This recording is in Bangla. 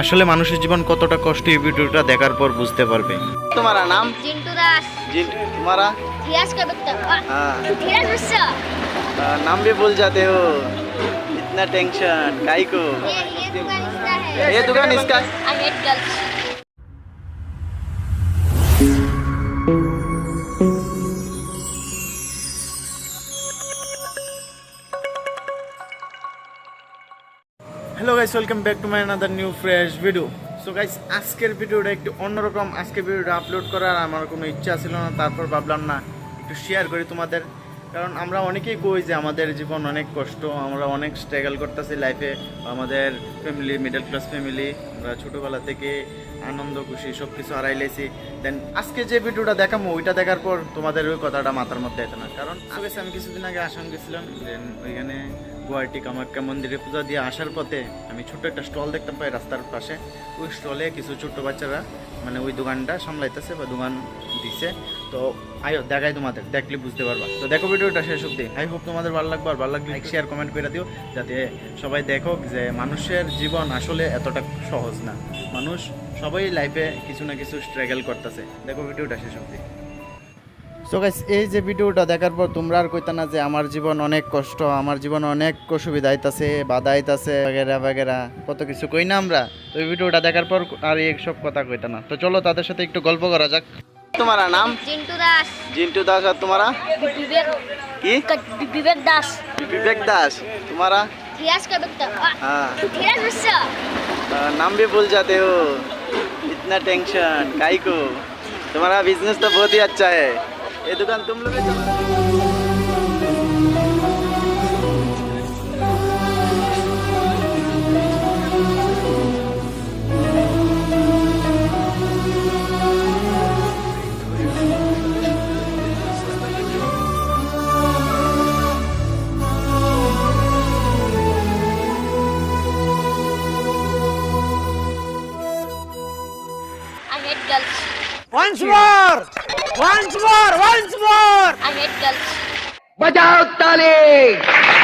আসলে মানুষের জীবন কতটা কষ্ট এই ভিডিওটা দেখার পর বুঝতে পারবে तुम्हारा नाम जिंटू दास जी तुम्हारा धीरज का बेटा हाँ धीरज गुस्सा आ, नाम भी भूल जाते हो इतना टेंशन काई को ये ये दुकान इसका है ये दुकान इसका I hate girls hello guys welcome back to my another new fresh video so guys আজকের ভিডিওটা একটু অন্যরকম। আজকের ভিডিওটা আপলোড করার আমার কোনো ইচ্ছা ছিল না, তারপর ভাবলাম না, একটু শেয়ার করি তোমাদের। কারণ আমরা অনেকেই কই যে আমাদের জীবন অনেক কষ্ট, আমরা অনেক স্ট্রাগল করতেছি লাইফে আমাদের ফ্যামিলি মিডল ক্লাস ফ্যামিলি আমরা ছোটোবেলা থেকে আনন্দ, খুশি সব কিছু হারাই লেছি দেন আজকে যে ভিডিওটা দেখাবো ওইটা দেখার পর তোমাদের ওই কথাটা মাথার মধ্যে এতো না। কারণ আমি কিছুদিন আগে আসাম গেছিলাম দেন ওইখানে গুয়াহাটি কামাখ্যা মন্দিরে পূজা দিয়ে আসার পথে আমি ছোট্ট একটা স্টল দেখতে পাই রাস্তার পাশে। ওই স্টলে কিছু ছোট্ট বাচ্চারা মানে ওই দোকানটা সামলাইতেছে বা দোকান দিছে। তো আয়ো দেখাই তোমাদের দেখলে বুঝতে পারবা। তো দেখো ভিডিওটা শেষ অব্দি আই হোপ তোমাদের ভালো লাগবে। আর ভালো লাগলে লাইক শেয়ার কমেন্ট করে দিও যাতে সবাই দেখো যে মানুষের জীবন আসলে এতটা সহজ না। মানুষ সবাই লাইফে কিছু না কিছু স্ট্রাগল করতেছে। দেখো ভিডিওটা শেষ অব্দি সো গাইস এই যে ভিডিওটা দেখার পর তোমরা আর কইতা না যে আমার জীবন অনেক কষ্ট আমার জীবন অনেক অসুবিধা আইতাছে বাধা আইতাছে বাগেরা বাগেরা কত কিছু কই না আমরা তো এই ভিডিওটা দেখার পর আর এই সব কথা কইতা না তো চলো তাদের সাথে একটু গল্প করা যাক तुम्हारा नाम जिंटू दास जिंटू दास और तुम्हारा विवेक की विवेक दास विवेक दास तुम्हारा धीरज का बेटा हाँ धीरज गुस्सा आ, नाम भी भूल जाते हो इतना टेंशन काई को तुम्हारा बिजनेस तो बहुत ही अच्छा है ये दुकान तुम लोग Once more! Once more once more I hate girls બજાઓ તાલી